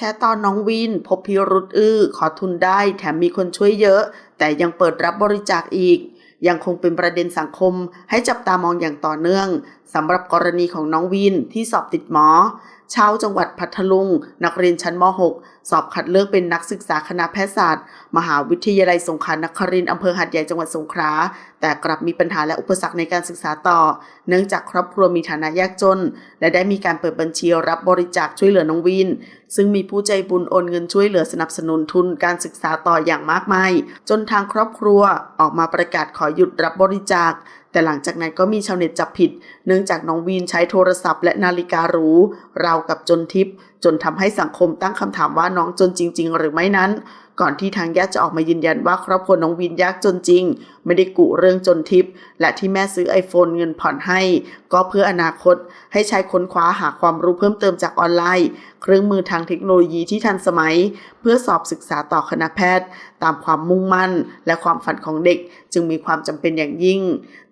ชร์ตอนน้องวิน พบพิรุษอื้อ ขอทุนได้แถมมีคนช่วยเยอะ แต่ยังเปิดรับบริจาคอีก ยังคงเป็นประเด็นสังคมให้จับตามองอย่างต่อเนื่อง สำหรับกรณีของน้องวินที่สอบติดหมอ ชาวจังหวัดพัทลุง นักเรียนชั้นม .6 สอบคัดเลือกเป็นนักศึกษาคณะแพทยศาสตร์ มหาวิทยาลัยสงขลานครินทร์อำเภอหาดใหญ่จังหวัดสงขลาแต่กลับมีปัญหาและอุปสรรคในการศึกษาต่อ เนื่องจากครอบครัวมีฐานะยากจน และได้มีการเปิดบัญชีรับบริจาคช่วยเหลือน้องวิน ซึ่งมีผู้ใจบุญโอนเงินช่วยเหลือสนับสนุนทุนการศึกษาต่ออย่างมากมาย จนทางครอบครัวออกมาประกาศขอหยุดรับบริจาคแต่หลังจากนั้นก็มีชาวเน็ตจับผิด เนื่องจากน้องวีนใช้โทรศัพท์และนาฬิการูราวกับจนทิพย์ จนทำให้สังคมตั้งคำถามว่าน้องจนจริง ๆ หรือไม่นั้น ก่อนที่ทางญาติจะออกมายืนยันว่าครอบครัวน้องวินยากจนจริง ไม่ได้กุเรื่องจนทิพย์และที่แม่ซื้อ iPhone เงินผ่อนให้ ก็เพื่ออนาคตให้ใช้ค้นคว้าหาความรู้เพิ่มเติมจากออนไลน์ เครื่องมือทางเทคโนโลยีที่ทันสมัย เพื่อสอบศึกษาต่อคณะแพทย์ ตามความมุ่งมั่น และความฝันของเด็ก จึงมีความจำเป็นอย่างยิ่ง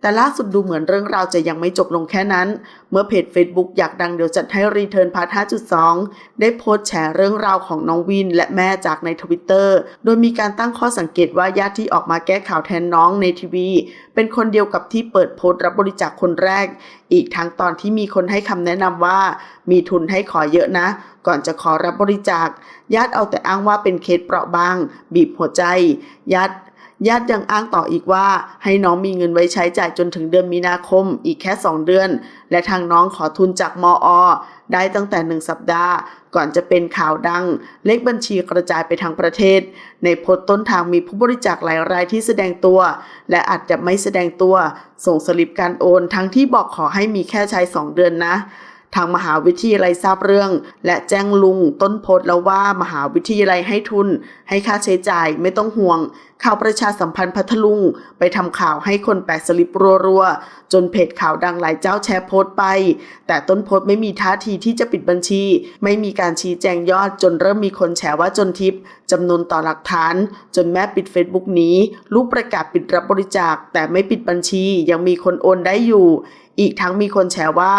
แต่ล่าสุดดูเหมือนเรื่องราวจะยังไม่จบลงแค่นั้น เมื่อเพจ Facebook อยากดังเดี๋ยวจัดให้รีเทิร์นพาร์ท5.2ได้โพสต์แชร์เรื่องราวของน้องวินและแม่จากในทวิตเตอร์โดยมีการตั้งข้อสังเกตว่าญาติที่ออกมาแก้ข่าวแทนน้องในทีวี เป็นคนเดียวกับที่เปิดโพสต์รับบริจาคคนแรก อีกทั้งตอนที่มีคนให้คำแนะนำว่า มีทุนให้ขอเยอะนะ ก่อนจะขอรับบริจาค ญาติเอาแต่อ้างว่าเป็นเคสเปราะบาง บีบหัวใจ ญาติ ญาติยังอ้างต่ออีกว่า ให้น้องมีเงินไว้ใช้จ่ายจนถึงเดือนมีนาคมอีกแค่ 2 เดือน และทางน้องขอทุนจากมอได้ตั้งแต่ 1 สัปดาห์ ก่อนจะเป็นข่าวดัง เลขบัญชีกระจายไปทั้งประเทศ ในโพสต์ต้นทางมีผู้บริจาคหลายรายที่แสดงตัว และอาจจะไม่แสดงตัว ส่งสลิปการโอนทั้งที่บอกขอให้มีแค่ใช้ 2 เดือนนะ ทางมหาวิทยาลัยทราบเรื่อง และแจ้งลุงต้นโพสแล้วว่ามหาวิทยาลัยให้ทุน ให้ค่าใช้จ่ายไม่ต้องห่วง ข่าวประชาสัมพันธ์พัทลุง ไปทำข่าวให้คนแปะสลิปรัวๆ จนเพจข่าวดังหลายเจ้าแชร์โพสต์ไป แต่ต้นโพสต์ไม่มีท่าทีที่จะปิดบัญชี ไม่มีการชี้แจงยอดจนเริ่มมีคนแชร์ว่าจนทิปจำนวนต่อหลักฐาน จนแม่ปิดเฟซบุ๊กนี้ ลูกประกาศปิดรับบริจาคแต่ไม่ปิดบัญชียังมีคนโอนได้อยู่ อีกทั้งมีคนแชร์ว่า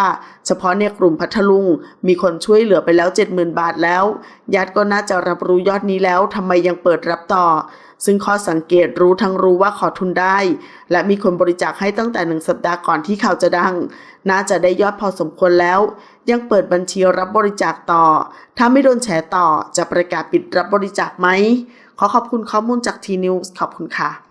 เฉพาะในกลุ่มพัทลุง มีคนช่วยเหลือไปแล้ว 70,000 บาทแล้วญาติก็น่าจะรับรู้ยอดนี้แล้วทำไมยังเปิดรับต่อ ซึ่งข้อสังเกตรู้ทั้งรู้ว่าขอทุนได้ และมีคนบริจาคให้ตั้งแต่หนึ่งสัปดาห์ก่อนที่ข่าวจะดัง น่าจะได้ยอดพอสมควรแล้ว ยังเปิดบัญชีรับบริจาคต่อ ถ้าไม่โดนแฉต่อจะประกาศปิดรับบริจาคไหมขอขอบคุณข้อมูลจากทีนิวส์ขอบคุณค่ะ